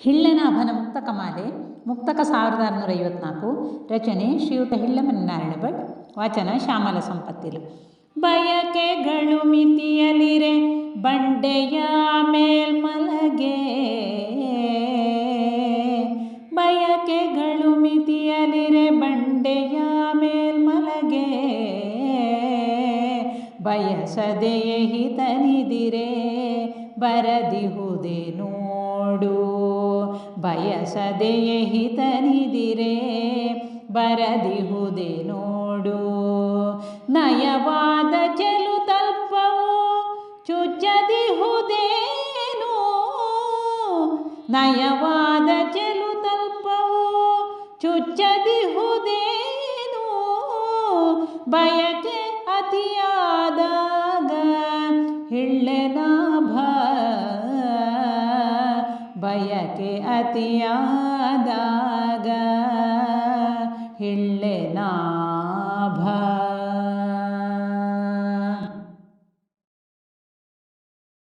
ಹಿಳ್ಳೆನಾಭನ ಅಭನ ಮುಕ್ತಕ ಸಾವಿರದ ಆರುನೂರ ಐವತ್ನಾಲ್ಕು, ರಚನೆ ಶ್ರೀಯುತ ಹಿಳ್ಳಮನಾರಾಯಣ ಭಟ್, ವಾಚನ ಶ್ಯಾಮಲ ಸಂಪತ್ತಿಲು. ಬಯಕೆಗಳು ಮಿತಿಯಲಿರೆ, ಬಂಡೆಯ ಮೇಲ್ಮಲಗೆ. ಬಯಕೆಗಳು ಮಿತಿಯಲಿರೆ, ಬಂಡೆಯ ಮೇಲ್ಮಲಗೆ. ಬಯಸದೆಯೇ ಹಿತನಿದಿರೆ, ಬರದಿಹುದೇನೋ ಬಯಸದೆಯೇ ಹಿತನಿದಿರೆ ಬರದಿಹುದೇ ನೋಡು. ನಯವಾದ ಚೆಲು ತಲ್ಪವು ಚುಚ್ಚದಿಹುದೇನು? ನಯವಾದ ಚೆಲು ತಲ್ಪವು ಚುಚ್ಚದಿಹುದೇನು? ಬಯಕೆ ಅತಿಯಾದಾಗ ಹಿಳ್ಳೆನಾಭ ಬಯಕೆ ಅತಿಯಾದಾಗ ಹಿಳ್ಳೆನಾಭ